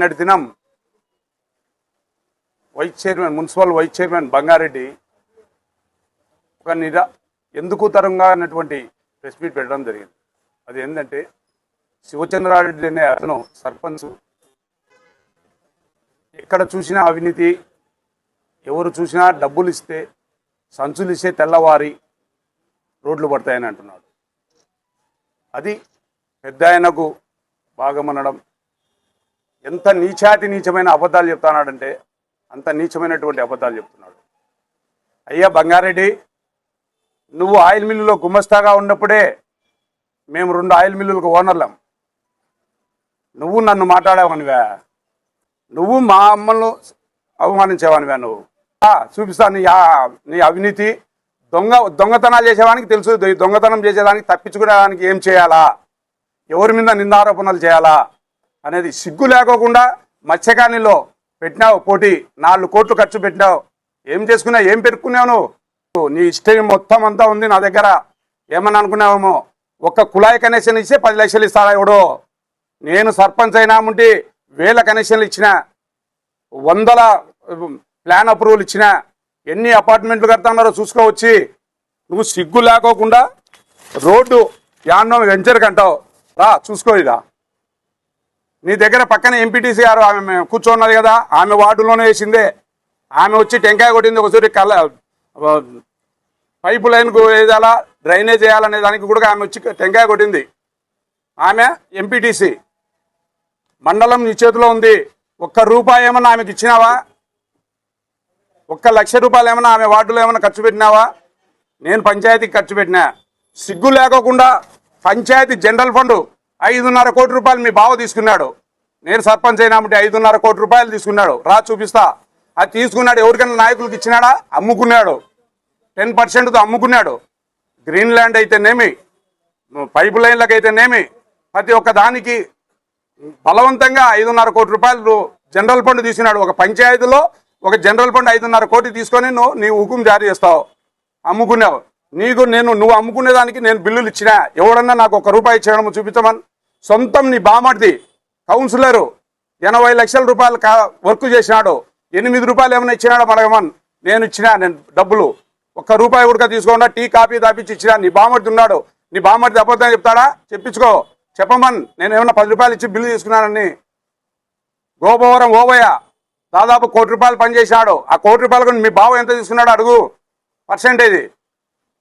నిన్నటి దినం vice chairman municipal vice chairman Bangareddy ఒక నిరా ఎందుకు తరంగా అన్నటువంటి ప్రెస్ మీట్ పెట్టడం జరిగింది. అది ఏంటంటే శివచంద్రారెడ్డి అనే అతను సర్పంచ్. ఎక్కడ చూసినా అవినీతి ఎవరు చూసినా డబ్బులు ఇస్తే సంచులు ఇస్తే తెల్లవారి రోడ్లు పడతాయని అంటున్నాడు. అది పెద్ద ఆయనకు భాగమనడం ఎంత నీచాతి నీచమైన అబద్ధాలు చెప్తున్నాడంటే అంత నీచమైనటువంటి అబద్ధాలు చెప్తున్నాడు. అయ్యా బంగారెడ్డి నువ్వు ఆయిల్ మిల్లులో గుమస్తాగా ఉన్నప్పుడే మేము రెండు ఆయిల్ మిల్లులకు ఓనర్లం. నువ్వు నన్ను మాట్లాడావనివా? నువ్వు మా అమ్మను అవమానించేవానివా నువ్వు? చూపిస్తాను చూపిస్తా నీ నీ అవినీతి దొంగ దొంగతనాలు చేసేవానికి తెలుసు. దొంగతనం చేసేదానికి తప్పించుకునేదానికి ఏం చేయాలా? ఎవరి మీద నిందారోపణలు చేయాలా? అనేది సిగ్గు లేకోకుండా మత్స్యకానిలో పెట్టినావు పోటీ నాలుగు కోట్లు ఖర్చు పెట్టినావు. ఏం చేసుకున్నావు ఏం పెట్టుకున్నావు నువ్వు? నీ ఇష్టం మొత్తం అంతా ఉంది నా దగ్గర. ఏమని అనుకున్నావేమో? ఒక్క కుళాయి కనెక్షన్ ఇస్తే పది లక్షలు ఇస్తారా ఎవడో? నేను సర్పంచ్ అయినాముంటి వేల కనెక్షన్లు ఇచ్చిన వందల ప్లాన్ అప్రూవల్ ఇచ్చిన ఎన్ని అపార్ట్మెంట్లు కడతాన్నారో చూసుకోవచ్చి నువ్వు సిగ్గు లేకోకుండా రోడ్డు యాన్నో వెంచర్ కంటావు రా చూసుకో ఇదా. నీ దగ్గర పక్కన ఎంపీటీసీ గారు ఆమె కూర్చోన్నది కదా ఆమె వార్డులోనే వేసిందే. ఆమె వచ్చి టెంకాయ కొట్టింది ఒకసారి కళ్ళ పైపు లైన్కు వేయాలా డ్రైనేజ్ వేయాలనే దానికి కూడా ఆమె వచ్చి టెంకాయ కొట్టింది. ఆమె ఎంపీటీసీ మండలం నీ చేతిలో ఉంది. ఒక్క రూపాయి ఏమన్నా ఆమెకి ఇచ్చినావా? ఒక్క లక్ష రూపాయలు ఏమన్నా ఆమె వార్డులో ఏమైనా ఖర్చు పెట్టినావా? నేను పంచాయతీకి ఖర్చు పెట్టినా. సిగ్గు లేకోకుండా పంచాయతీ జనరల్ ఫండ్ ఐదున్నర కోటి రూపాయలు మీ బావ తీసుకున్నాడు. నేను సర్పంచ్ అయినామంటే ఐదున్నర కోటి రూపాయలు తీసుకున్నాడు. రా చూపిస్తా. అది తీసుకున్నాడు ఎవరికైనా నాయకులకు ఇచ్చినాడా? అమ్ముకున్నాడు. టెన్ పర్సెంట్తో అమ్ముకున్నాడు. గ్రీన్ ల్యాండ్ అయితేనేమి? పైప్ లైన్లకు అయితేనేమి ప్రతి ఒక్క దానికి బలవంతంగా ఐదున్నర కోటి రూపాయలు జనరల్ ఫండ్ తీసుకున్నాడు. ఒక పంచాయతీలో ఒక జనరల్ ఫండ్ ఐదున్నర కోటి తీసుకొని నువ్వు నీ హుకుం జారీ చేస్తావు. అమ్ముకున్నావు. నీకు నేను నువ్వు అమ్ముకునే దానికి నేను బిల్లులు ఇచ్చినా ఎవడన్నా నాకు ఒక రూపాయి చేయడం చూపించమని సొంతం నీ బామర్ది కౌన్సిలరు ఎనభై లక్షల రూపాయలు వర్క్ చేసినాడు ఎనిమిది రూపాయలు ఏమైనా ఇచ్చినాడు అడగమన్ నేను ఇచ్చినా నేను డబ్బులు. ఒక్క రూపాయి ఉడక తీసుకోకుండా టీ కాఫీ తాపించి ఇచ్చినా నీ బామర్ది ఉన్నాడు నీ బామర్ది అబద్ధం చెప్తాడా? చెప్పించుకో. చెప్పమన్ నేను ఏమన్నా పది రూపాయలు ఇచ్చి బిల్లు తీసుకున్నానని. గోపవరం ఓవయ్య దాదాపు కోటి రూపాయలు పనిచేసినాడు. ఆ కోటి రూపాయలకు మీ బావ ఎంత తీసుకున్నాడు అడుగు. పర్సెంటేజ్.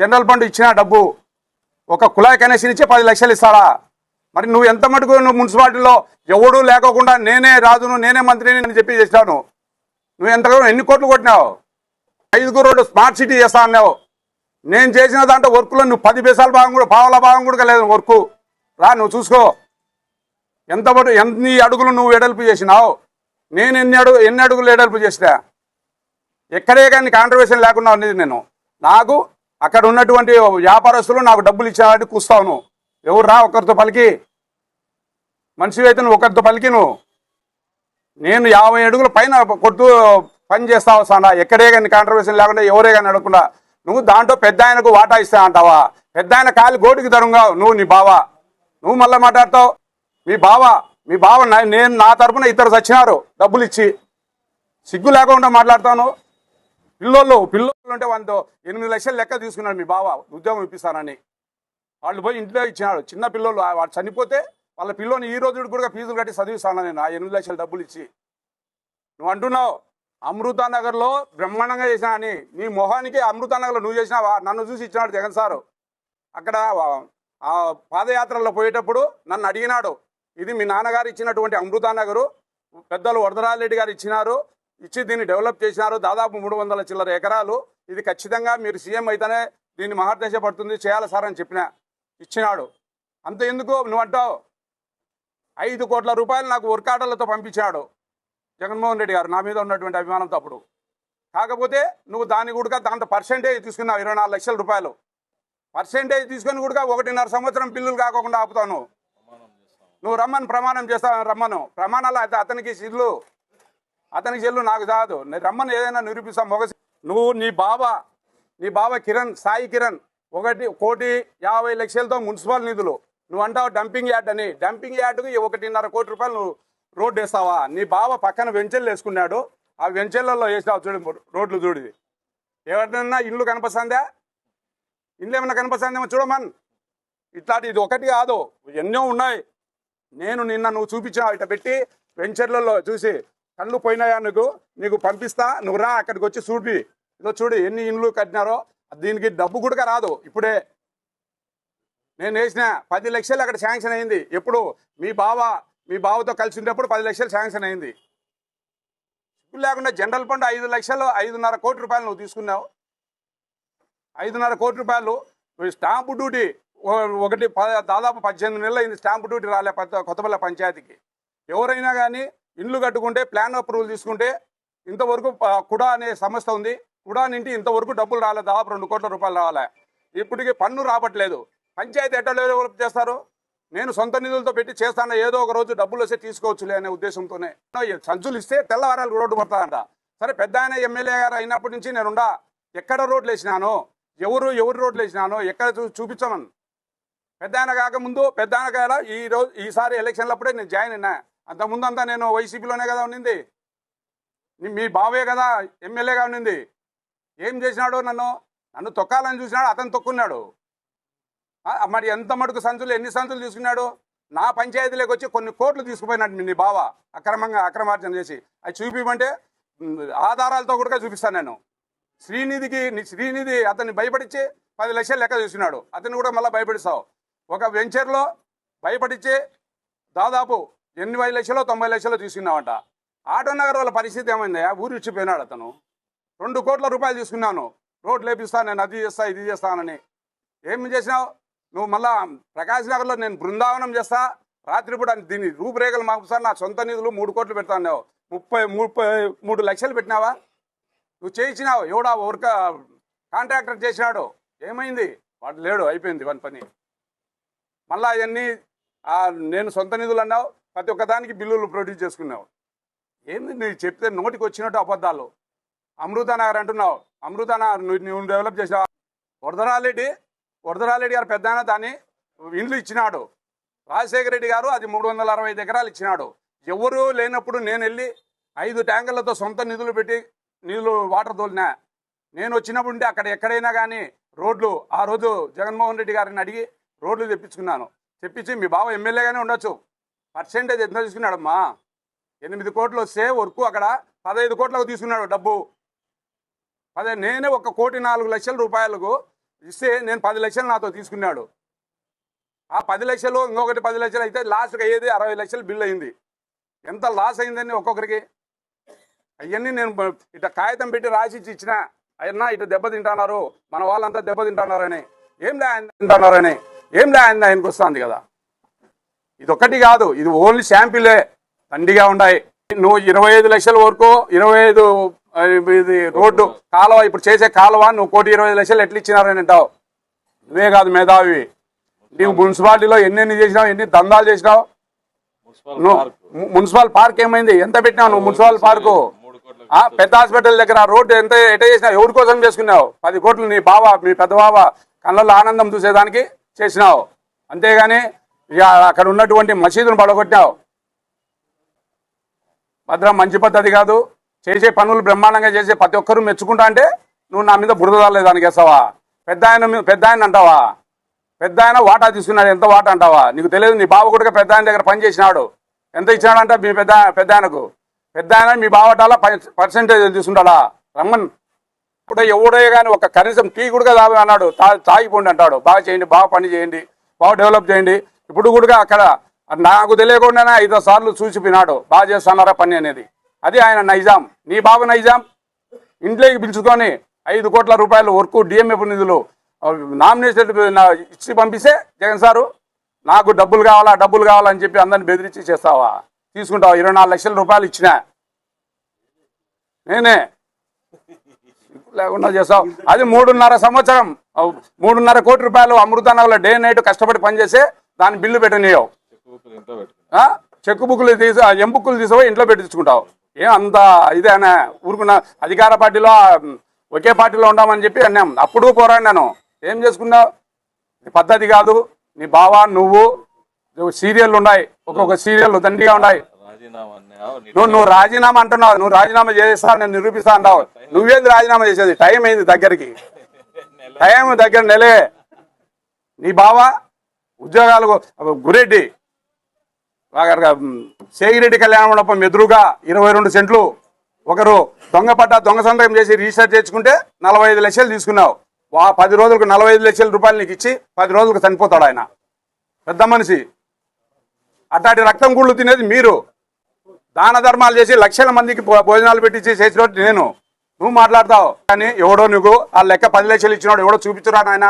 జనరల్ ఫండ్ ఇచ్చిన డబ్బు ఒక కుళాయి కనెక్షన్ ఇచ్చి పది లక్షలు ఇస్తాడా? మరి నువ్వు ఎంత మటుకు నువ్వు మున్సిపాలిటీలో ఎవడు లేకోకుండా నేనే రాజును నేనే మంత్రిని అని చెప్పి చేసినాను. నువ్వు ఎంత ఎన్ని కోట్లు కొట్టినావు? ఐదుగురు రోడ్డు స్మార్ట్ సిటీ చేస్తా అన్నావు. నేను చేసిన దాంట్లో వర్క్లో నువ్వు పది పైసల భాగం కూడా భావాల భాగం కూడా లేదు వర్క్. రా నువ్వు చూసుకో. ఎంత పడు ఎన్ని అడుగులు నువ్వు ఎడల్పు చేసినావు? నేను ఎన్ని అడుగు ఎన్ని అడుగులు ఎడల్పు చేసినా? ఎక్కడే కానీ కాంట్రవర్షన్ లేకుండా ఉండేది నేను. నాకు అక్కడ ఉన్నటువంటి వ్యాపారస్తులు నాకు డబ్బులు ఇచ్చారని కూస్తావు నువ్వు ఎవరు రా ఒకరితో పలికి. మనిషి అయితే నువ్వు ఒకరితో పలికి నువ్వు. నేను యాభై అడుగుల పైన కొట్టు పని చేస్తా వస్తానా? ఎక్కడే కానీ కాంట్రవర్సీ లేకుండా ఎవరే కానీ అడగకుండా నువ్వు దాంట్లో పెద్ద ఆయనకు వాటా ఇస్తా అంటావా? పెద్ద ఆయన కాలి గోటికి దరుగా నువ్వు నీ బావ. నువ్వు మళ్ళీ మాట్లాడతావు? మీ బావ. మీ బావ నేను నా తరపున ఇద్దరు చచ్చినారు. డబ్బులు ఇచ్చి. సిగ్గు లేకుండా మాట్లాడతాను. పిల్లోళ్ళు పిల్లోళ్ళు అంటే వాళ్ళతో ఎనిమిది లక్షలు లెక్క తీసుకున్నాడు మీ బావ ఉద్యోగం ఇప్పిస్తానని. వాళ్ళు పోయి ఇంట్లో ఇచ్చినాడు. చిన్న పిల్లోళ్ళు వాడు చనిపోతే వాళ్ళ పిల్లోని ఈ రోజు కూడా ఫీజులు కట్టి చదివిస్తాను నేను? ఆ ఎనిమిది లక్షల డబ్బులు ఇచ్చి. నువ్వు అంటున్నావు అమృతానగర్లో బ్రహ్మాండంగా చేసినా అని. నీ మొహానికి అమృతానగర్లో నువ్వు చేసినావా? నన్ను చూసి ఇచ్చినాడు జగన్ సారు. అక్కడ ఆ పాదయాత్రలో పోయేటప్పుడు నన్ను అడిగినాడు. ఇది మీ నాన్నగారు ఇచ్చినటువంటి అమృతానగరు పెద్దలు వరదరాజరెడ్డి గారు ఇచ్చినారు. ఇచ్చి దీన్ని డెవలప్ చేసినారు. దాదాపు మూడు వందల చిల్లర ఎకరాలు. ఇది ఖచ్చితంగా మీరు సీఎం అయితేనే దీన్ని మహర్దశ పడుతుంది. చేయాలి సార్ అని చెప్పిన ఇచ్చినాడు. అంత ఎందుకు? నువ్వు అంటావు. ఐదు కోట్ల రూపాయలు నాకు వర్క్ పంపించాడు జగన్మోహన్ రెడ్డి గారు నా మీద ఉన్నటువంటి అభిమానంతో అప్పుడు. కాకపోతే నువ్వు దాని కూడా దాంట్లో పర్సెంటేజ్ తీసుకున్నావు ఇరవై నాలుగు లక్షల రూపాయలు. పర్సెంటేజ్ తీసుకుని కూడా ఒకటిన్నర సంవత్సరం బిల్లులు కాకుండా ఆపుతావు నువ్వు. నువ్వు రమ్మని ప్రమాణం చేస్తావు రమ్మను. ప్రమాణాలు అయితే అతనికి ఇల్లు. అతనికి చెల్లు నాకు కాదు నేను రమ్మని ఏదైనా నిరూపిస్తాం మొగ నువ్వు నీ బావ నీ బావ కిరణ్ సాయి కిరణ్ ఒకటి కోటి యాభై లక్షలతో మున్సిపల్ నిధులు. నువ్వు అంటావు డంపింగ్ యార్డ్ అని. డంపింగ్ యార్డ్కి ఒకటిన్నర కోటి రూపాయలు నువ్వు రోడ్డు వేస్తావా? నీ బావ పక్కన వెంచెలు వేసుకున్నాడు. ఆ వెంచెలలో వేసినావు చూడు రోడ్లు చూడిది ఎవరినన్నా ఇల్లు కనిపిస్తుందా? ఇల్లు ఏమన్నా కనిపిస్తుందేమో చూడమన్. ఇట్లాంటి ఇది ఒకటి కాదు. ఎన్నో ఉన్నాయి. నేను నిన్న నువ్వు చూపించావు ఇట్లా పెట్టి వెంచర్లలో చూసి కళ్ళు పోయినాయా నీకు? నీకు పంపిస్తా నువ్వు రా అక్కడికి వచ్చి చూపి ఇదో చూడు ఎన్ని ఇండ్లు కట్టినారో. దీనికి డబ్బు కూడా రాదు. ఇప్పుడే నేను వేసిన పది లక్షలు అక్కడ శాంక్షన్ అయింది. ఎప్పుడు మీ బావ మీ బావతో కలిసి ఉండేప్పుడు పది లక్షలు శాంక్షన్ అయింది. సిగ్గు లేకుండా జనరల్ ఫండ్ ఐదు లక్షలు ఐదున్నర కోటి రూపాయలు నువ్వు తీసుకున్నావు. ఐదున్నర కోటి రూపాయలు. స్టాంపు డ్యూటీ ఒకటి ప- దాదాపు పద్దెనిమిది నెలలు అయింది స్టాంపు డ్యూటీ రాలే కొత్త- కొత్తపల్లి పంచాయతీకి. ఎవరైనా కానీ ఇండ్లు కట్టుకుంటే ప్లాన్ అప్రూవల్ తీసుకుంటే ఇంతవరకు కుడా అనే సంస్థ ఉంది. కుడా నుండి ఇంతవరకు డబ్బులు రాలే. దాదాపు రెండు కోట్ల రూపాయలు రాలే. ఇప్పటికి పన్ను రావట్లేదు. పంచాయతీ ఎట్లా డెవలప్ చేస్తారు? నేను సొంత నిధులతో పెట్టి చేస్తాను? ఏదో ఒక రోజు డబ్బులు వస్తే తీసుకోవచ్చులే అనే ఉద్దేశంతోనే. సంచులు ఇస్తే తెల్లవారాలు రోడ్డు పడతాదంట సరే పెద్ద ఆయన ఎమ్మెల్యే గారు అయినప్పటి నుంచి నేనుండా ఎక్కడ రోడ్లు వేసినాను? ఎవరు ఎవరు రోడ్లు వేసినాను? ఎక్కడ చూ చూపించమని? పెద్ద ఆయన కాకముందు పెద్ద ఆయన ఈ రోజు ఈసారి ఎలక్షన్లప్పుడే నేను జాయిన్ అయినా. అంతకుముందంతా నేను వైసీపీలోనే కదా ఉన్నింది మీ బావే కదా ఎమ్మెల్యేగా ఉన్నింది ఏం చేసినాడు నన్ను నన్ను తొక్కాలని చూసినాడు అతను తొక్కున్నాడు. మరి ఎంత మటుకు సంచులు ఎన్ని సంచులు తీసుకున్నాడు? నా పంచాయతీలోకి వచ్చి కొన్ని కోట్లు తీసుకుపోయినాడు మీ నీ బావ అక్రమంగా అక్రమార్జన చేసి. అది చూపిమంటే ఆధారాలతో కూడా చూపిస్తాను నేను. శ్రీనిధికి నీ శ్రీనిధి అతన్ని భయపడిచ్చి పది లక్షలు లెక్క చూసినాడు. అతన్ని కూడా మళ్ళీ భయపడిస్తావు. ఒక వెంచర్లో భయపడిచ్చి దాదాపు ఎనభై లక్షలో తొంభై లక్షలు తీసుకున్నావంట. ఆటో నగర్ వాళ్ళ పరిస్థితి ఏమైందా? ఊరు ఇచ్చిపోయినాడు అతను. రెండు కోట్ల రూపాయలు తీసుకున్నాను. రోడ్లు లేపిస్తాను నేను అది చేస్తా ఇది చేస్తానని ఏం చేసినావు? నువ్వు మళ్ళా ప్రకాశ్ నగర్లో నేను బృందావనం చేస్తా రాత్రిపూట దీని రూపురేఖలు మాకు సార్ నా సొంత నిధులు మూడు కోట్లు పెడతాను ముప్పై ముప్పై మూడు లక్షలు పెట్టినావా? నువ్వు చేయించినావు. ఎవడా వర్క కాంట్రాక్టర్ చేసినాడు. ఏమైంది? వాడు లేడు అయిపోయింది వాని పని. మళ్ళా అవన్నీ నేను సొంత నిధులు అన్నావు. ప్రతి ఒక్కదానికి బిల్లులు ప్రొడ్యూస్ చేసుకున్నావు. ఏంది నీ చెప్తే నోటికి వచ్చినట్టు అబద్ధాలు? అమృతానగర్ అంటున్నావు. అమృతానగర్ నువ్వు నువ్వు డెవలప్ చేసావు వరదరాలరెడ్డి వరదరాలరెడ్డి గారు పెద్ద దాన్ని ఇండ్లు ఇచ్చినాడు. రాజశేఖర రెడ్డి గారు అది మూడు వందల అరవై ఐదు ఎకరాలు ఇచ్చినాడు. ఎవరు లేనప్పుడు నేను వెళ్ళి ఐదు ట్యాంకర్లతో సొంత నిధులు పెట్టి నీళ్ళు వాటర్ తోలినా. నేను వచ్చినప్పుడు ఉంటే అక్కడ ఎక్కడైనా కానీ రోడ్లు ఆ రోజు జగన్మోహన్ రెడ్డి గారిని అడిగి రోడ్లు తెప్పించుకున్నాను. తెప్పించి మీ బావ ఎమ్మెల్యేగానే ఉండొచ్చు. పర్సెంటేజ్ ఎంత తీసుకున్నాడమ్మా? ఎనిమిది కోట్లు వస్తే వర్క్ అక్కడ పదహైదు కోట్లకు తీసుకున్నాడు డబ్బు. పదే నేనే ఒక కోటి నాలుగు లక్షల రూపాయలకు ఇస్తే నేను పది లక్షలు నాతో తీసుకున్నాడు. ఆ పది లక్షలు ఇంకొకటి పది లక్షలు అయితే లాస్ట్కి అయ్యేది అరవై లక్షలు బిల్ అయింది. ఎంత లాస్ అయిందని ఒక్కొక్కరికి? అవన్నీ నేను బ- ఇట్లా కాగితం పెట్టి రాసి ఇచ్చి ఇచ్చిన అయినా ఇటు దెబ్బతింటున్నారు మన వాళ్ళంతా దెబ్బతింటున్నారని ఏం లే ఆయన తింటున్నారని? ఏం లే ఆయన ఆయనకు వస్తుంది కదా? ఇది ఒక్కటి కాదు ఇది ఓన్లీ శాంపిలే. దండిగా ఉన్నాయి. నువ్వు ఇరవై ఐదు లక్షల వరకు ఇరవై ఐదు ఇది రోడ్డు కాలువ ఇప్పుడు చేసే కాలువ నువ్వు కోటి ఇరవై ఐదు లక్షలు ఎట్లా ఇచ్చినారని అంటావు. నువ్వే కాదు మేధావి. నువ్వు మున్సిపాలిటీలో ఎన్నెన్ని చేసినావు ఎన్ని దందాలు చేసినావు? Municipal park. ము- మున్సిపల్ పార్క్ ఏమైంది? ఎంత పెట్టినావు నువ్వు మున్సిపల్ పార్కు? పెద్ద హాస్పిటల్ దగ్గర రోడ్డు ఎంత ఎట చేసినావు? ఎవరి కోసం చేసుకున్నావు? పది కోట్లు నీ బావ మీ పెద్ద బావ కళ్ళల్లో ఆనందం చూసేదానికి చేసినావు. అంతేగాని ఇక అక్కడ ఉన్నటువంటి మసీదును పడగొట్టావు. భద్రం మంచి పద్ధతి కాదు. చేసే పనులు బ్రహ్మాండంగా చేసే ప్రతి ఒక్కరూ మెచ్చుకుంటా అంటే నువ్వు నా మీద బురద దానికి వేస్తావా? పెద్ద ఆయన పెద్ద ఆయన అంటావా? పెద్ద ఆయన వాటా తీసుకున్నాడు ఎంత వాటా అంటావా? నీకు తెలియదు నీ బావ కూడా పెద్ద ఆయన దగ్గర పని చేసినాడు ఎంత ఇచ్చినాడంట మీ పెద్ద పెద్ద ఆయనకు? పెద్ద ఆయన మీ బావటాల పర్సెంటేజ్ తీసుకుంటాడా? రమ్మన్. ఇప్పుడు ఎవడే కానీ ఒక కనీసం టీ కూడా తాగి అన్నాడు తా తాగిపోండి అంటాడు. బాగా చేయండి బాగా పని చేయండి బాగా డెవలప్ చేయండి. ఇప్పుడు కూడా అక్కడ నాకు తెలియకుండానే ఐదో సార్లు చూసిపోయినాడు బాగా చేస్తున్నారా పని అనేది. అది ఆయన నైజాం. నీ బాబు నైజాం? ఇంట్లోకి పిలుచుకొని ఐదు కోట్ల రూపాయలు వర్క్ డిఎంఎఫ్ నిధులు నామినేషన్ ఇచ్చి పంపిస్తే జగన్ సారు నాకు డబ్బులు కావాలా డబ్బులు కావాలని చెప్పి అందరిని బెదిరించి చేస్తావా? తీసుకుంటావా? ఇరవై నాలుగు లక్షల రూపాయలు ఇచ్చిన? నేనే. లేకుండా చేస్తావు. అది మూడున్నర సంవత్సరం. మూడున్నర కోటి రూపాయలు అమృతానగర్లో డే నైట్ కష్టపడి పనిచేసే దాని బిల్లు పెట్టనీయవు చెక్ బుక్లు తీసి ఎం బుక్లు తీసిపోయి ఇంట్లో పెట్టించుకుంటావు. ఏం అంత ఇదేనా ఊరుకున్న అధికార పార్టీలో ఒకే పార్టీలో ఉండామని చెప్పి అన్నాం. అప్పుడు పోరాడినాను ఏం చేసుకున్నావు? ఇది పద్ధతి కాదు. నీ బావ నువ్వు సీరియల్ ఉన్నాయి. ఒక్కొక్క సీరియల్ దండిగా ఉన్నాయి. నీ నువ్వు నువ్వు రాజీనామా అంటున్నావు. నువ్వు రాజీనామా చేస్తా నేను నిరూపిస్తా అంటావు. నువ్వేంది రాజీనామా చేసేది? టైం అయింది దగ్గరికి. టైం దగ్గర నెలే. నీ బావ ఉద్యోగాలు గురెడ్డి. సేగిరెడ్డి కళ్యాణ మండపం ఎదురుగా ఇరవై రెండు సెంట్లు. ఒకరు దొంగ పట్ట దొంగ సంతకం చేసి రిజిస్టర్ చేసుకుంటే నలభై ఐదు లక్షలు తీసుకున్నావు. వా పది రోజులకు నలభై ఐదు లక్షల రూపాయలు నీకు ఇచ్చి పది రోజులకు చనిపోతాడు ఆయన. పెద్ద మనిషి. అట్లాంటి రక్తం గుళ్ళు తినేది మీరు. దాన ధర్మాలు చేసి లక్షల మందికి భోజనాలు పెట్టించి చేసినట్టు నేను. నువ్వు మాట్లాడతావు. కానీ ఎవడో నువ్వు ఆ లెక్క పది లక్షలు ఇచ్చినాడు ఎవడో చూపించురా నాయన.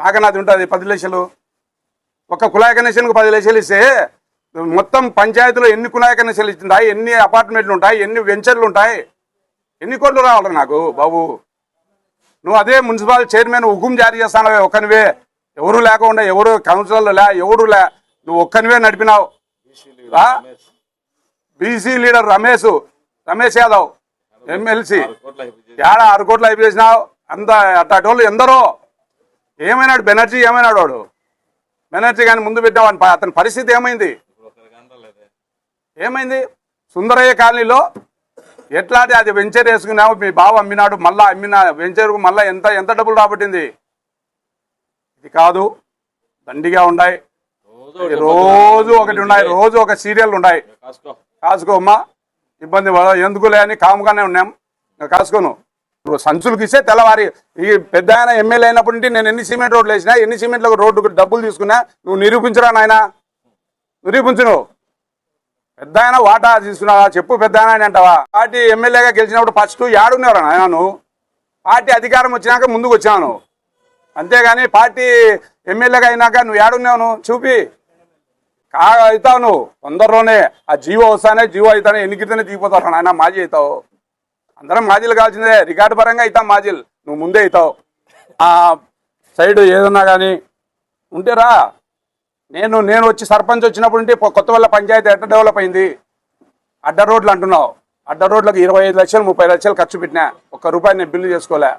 నాకనాది ఉంటుంది పది లక్షలు. ఒక కుళాయి కనెక్షన్కు పది లక్షలు ఇస్తే మొత్తం పంచాయతీలో ఎన్ని కుళాయి కనెక్షన్లు ఇచ్చింటాయి ఎన్ని అపార్ట్మెంట్లు ఉంటాయి? ఎన్ని వెంచర్లు ఉంటాయి? ఎన్ని కోట్లు రావాలి నాకు బాబు? నువ్వు అదే మున్సిపల్ చైర్మన్ హుకుం జారీ చేస్తానవే ఒక్కనివే. ఎవరు లేకుండా ఎవరు కౌన్సిలర్లు లే ఎవరు లే. నువ్వు ఒక్కనివే నడిపినావు? BC leader Ramesh Ramesh Yadav MLC. ఆరు కోట్ల అయిపోయి చేసి ఏడ ఆరు కోట్లు అయిపోయేసినావు అంత అట్లాంటి వాళ్ళు ఎందరో? ఏమైనాడు? బెనర్జీ ఏమైనాడు వాడు? బెనర్జీ కానీ ముందు పెట్టావు అని ప- అతని పరిస్థితి ఏమైంది? ఏమైంది? సుందరయ్య కాలనీలో ఎట్లాంటి అది వెంచర్ వేసుకున్నావు? మీ బావ అమ్మినాడు మళ్ళా అమ్మిన వెంచర్కు మళ్ళా ఎంత ఎంత డబ్బులు రాబట్టింది? ఇది కాదు దండిగా ఉన్నాయి రోజు ఒకటి ఉన్నాయి రోజు ఒక సీరియల్ ఉన్నాయి కాసుకో. అమ్మా. ఇబ్బంది ఎందుకులే అని కాముగానే ఉన్నాం. కాసుకోను. సంచులకు ఇస్తే తెల్లవారి ఈ పెద్ద ఆయన ఎమ్మెల్యే అయినప్పటి నుండి నేను ఎన్ని సిమెంట్ రోడ్లు వేసినా ఎన్ని సిమెంట్లకు రోడ్డు డబ్బులు తీసుకున్నా నువ్వు నిరూపించరా నాయన? నిరూపించు నువ్వు పెద్ద ఆయన వాటా తీసుకున్నావా? చెప్పు పెద్ద ఆయన అంటావా? పార్టీ ఎమ్మెల్యేగా గెలిచినప్పుడు ఫస్ట్ యాడున్నారా నాయన నువ్వు? పార్టీ అధికారం వచ్చినాక ముందుకు వచ్చాను. అంతేగాని పార్టీ ఎమ్మెల్యేగా అయినాక నువ్వు ఏడున్నావు నువ్వు? చూపి. కా అవుతావు నువ్వు. తొందరలోనే ఆ జీవో వస్తానే జీవో అవుతానే ఎన్నికితేనే దిగిపోతావు నాయన? మాజీ అవుతావు. అందరం మాజీలు కావాల్సిందే. రికార్డు పరంగా అవుతాం మాజీలు. నువ్వు ముందే అవుతావు ఆ సైడ్ ఏదన్నా కానీ ఉంటేరా నేను నేను వచ్చి సర్పంచ్ వచ్చినప్పుడు ఉంటే కొత్త వల్ల పంచాయతీ ఎట్ట డెవలప్ అయింది? అడ్డ రోడ్లు అంటున్నావు. అడ్డ రోడ్లకు ఇరవై ఐదు లక్షలు ముప్పై లక్షలు ఖర్చు పెట్టినా ఒక్క రూపాయి నేను బిల్లు చేసుకోలే.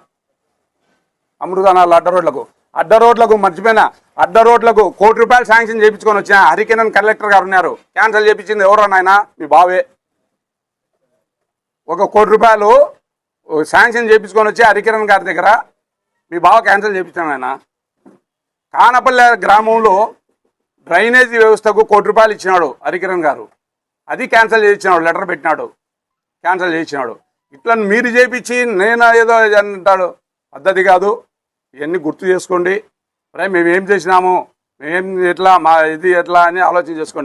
అమృతానాలు అడ్డ రోడ్లకు. అడ్డ రోడ్లకు మర్చిపోయినా. అడ్డ రోడ్లకు కోటి రూపాయలు శాంక్షన్ చేయించుకొని వచ్చిన. హరికేనన్ కలెక్టర్ గారు ఉన్నారు. క్యాన్సల్ చేయించింది ఎవరో నాయన? మీ బావే. ఒక కోటి రూపాయలు శాంక్షన్ చేయించుకొని వచ్చి హరికిరణ్ గారి దగ్గర మీ బావ క్యాన్సిల్ చేయించాను ఆయన కానపల్లె గ్రామంలో డ్రైనేజీ వ్యవస్థకు కోటి రూపాయలు ఇచ్చినాడు హరికిరణ్ గారు. అది క్యాన్సిల్ చేయించినాడు లెటర్ పెట్టినాడు క్యాన్సిల్ చేయించినాడు. ఇట్లా మీరు చేపించి నేను ఏదో అంటాడు. పద్ధతి కాదు. ఇవన్నీ గుర్తు చేసుకోండి. అరే మేము ఏం చేసినాము? మేము ఎట్లా మా ఇది ఎట్లా అని ఆలోచన చేసుకోండి.